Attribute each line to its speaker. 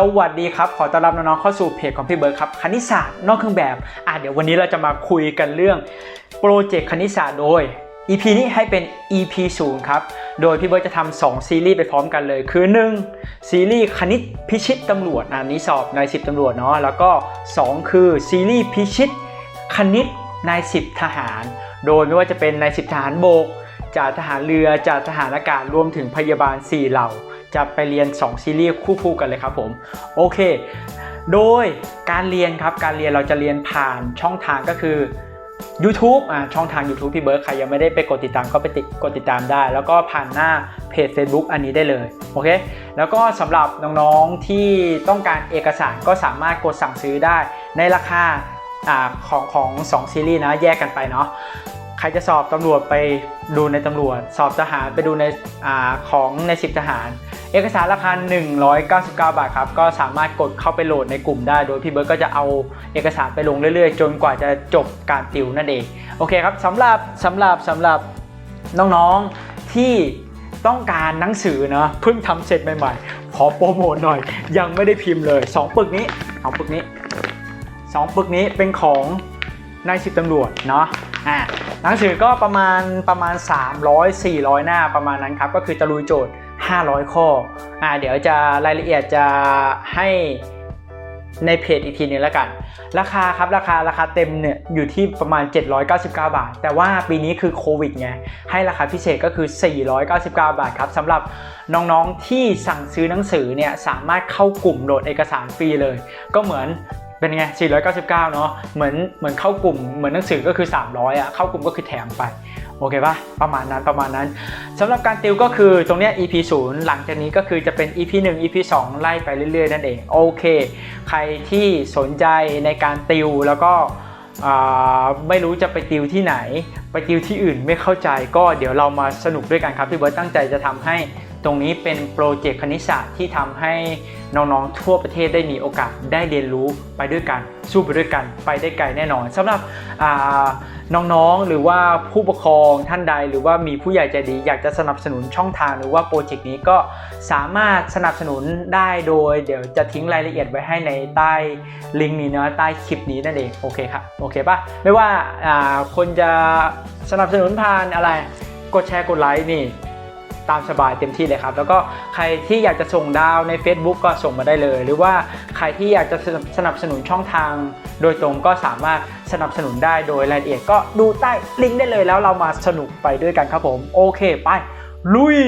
Speaker 1: สวัสดีครับ ขอต้อนรับน้องๆเข้าสู่เพจของพี่เบิร์ดครับคณิตศาสตร์นอกเครื่องแบบอะเดี๋ยววันนี้เราจะมาคุยกันเรื่องโปรเจกต์คณิตศาสตร์โดย EP นี้ให้เป็น EP 0ครับ โดยพี่เบิร์ดจะทำ2ซีรีส์ไปพร้อมกันเลย คือ 1 ซีรีส์คณิตพิชิตตำรวจอันนี้สอบใน10ตำรวจเนาะแล้วก็ 2 คือซีรีส์พิชิตคณิตใน10ทหาร โดยไม่ว่าจะเป็นใน10ทหารโบกจ่าทหารเรือจ่าทหารอากาศรวมถึงพยาบาล4เหล่า จะไปเรียน 2 ซีรีส์คู่ๆกันเลยครับผมโอเค โดยการเรียนครับการเรียนเราจะเรียนผ่านช่องทางก็คือ YouTube อ่าช่องทาง YouTube พี่เบิร์ดใครยังไม่ได้ไปกดติดตามก็ไปติดกดติดตามได้ แล้วก็ผ่านหน้าเพจ Facebook อันนี้ได้เลยโอเคแล้วก็สำหรับน้องๆที่ต้องการเอกสารก็สามารถกดสั่งซื้อได้ในราคาอ่าของของ 2 ซีรีส์นะแยกกันไปเนาะ ใครจะสอบตำรวจไปดูในตำรวจ สอบทหารไปดูในอาของใน10ทหาร เอกสารราคา 199 บาทครับ ก็สามารถกดเข้าไปโหลดในกลุ่มได้ โดยพี่เบิร์ดก็จะเอาเอกสารไปลงเรื่อยๆ จนกว่าจะจบการติวนั่นเอง โอเคครับสำหรับสำหรับสำหรับน้องๆที่ต้องการหนังสือเนาะเพิ่งทำเสร็จใหม่ๆ ขอโปรโมทหน่อย ยังไม่ได้พิมพ์เลย 2 ปึกนี้สองปึกนี้ 2 ปึกนี้เป็นของนายสิบตำรวจเนาะอ่า หนังสือก็ประมาณประมาณ 300 400 หน้าประมาณนั้นครับ ก็คือจะลุยโจทย์ 500 ข้ออ่าเดี๋ยวจะรายละเอียดจะให้ในเพจอีกทีนึงแล้วกัน ราคาครับราคาราคาเต็มเนี่ยอยู่ที่ประมาณ 799 บาท แต่ว่าปีนี้คือโควิดไงให้ราคาพิเศษก็คือ 499 บาทครับสำหรับน้องๆที่สั่งซื้อหนังสือเนี่ยสามารถเข้ากลุ่มโหลดเอกสารฟรีเลย ก็เหมือน เป็นไง 499 เนาะเหมือนเหมือนเข้ากลุ่ม เหมือนหนังสือก็คือ 300อะเข้ากลุ่มก็คือแถมไป โอเคปะประมาณนั้นประมาณนั้นสำหรับการติวก็คือตรงเนี้ย EP 0 หลังจากนี้ก็คือจะเป็น EP 1 EP 2 ไล่ไปเรื่อยๆ นั่นเอง โอเค ใครที่สนใจในการติวแล้วก็ไม่รู้จะไปติวที่ไหน ไปติวที่อื่นไม่เข้าใจก็เดี๋ยวเรามาสนุกด้วยกันครับพี่เบิร์ตตั้งใจจะทำให้ ตรงนี้เป็นโปรเจกต์คณิตศาสตร์ที่ทำให้น้องๆทั่วประเทศได้มีโอกาสได้เรียนรู้ไปด้วยกัน สู้ไปด้วยกันไปได้ไกลแน่นอนสำหรับน้องๆหรือว่าผู้ปกครองท่านใด หรือว่ามีผู้ใหญ่ใจดี อยากจะสนับสนุนช่องทางหรือว่าโปรเจกต์นี้ก็สามารถสนับสนุนได้โดย เดี๋ยวจะทิ้งรายละเอียดไว้ให้ในใต้ลิงก์นี้นะใต้คลิปนี้นั่นเองโอเคครับโอเคปะไม่ว่าคนจะสนับสนุนผ่านอะไร กดแชร์กดไลค์นี่ ตามสบายเต็มที่เลยครับ แล้วก็ใครที่อยากจะส่งดาวใน Facebook ก็ส่งมาได้เลย หรือว่าใครที่อยากจะสนับสนุนช่องทาง โดยตรงก็สามารถสนับสนุนได้โดยรายละเอียดก็ดูใต้ลิงก์ได้เลยแล้วเรามาสนุกไปด้วยกันครับผม โอเค ไป ลุย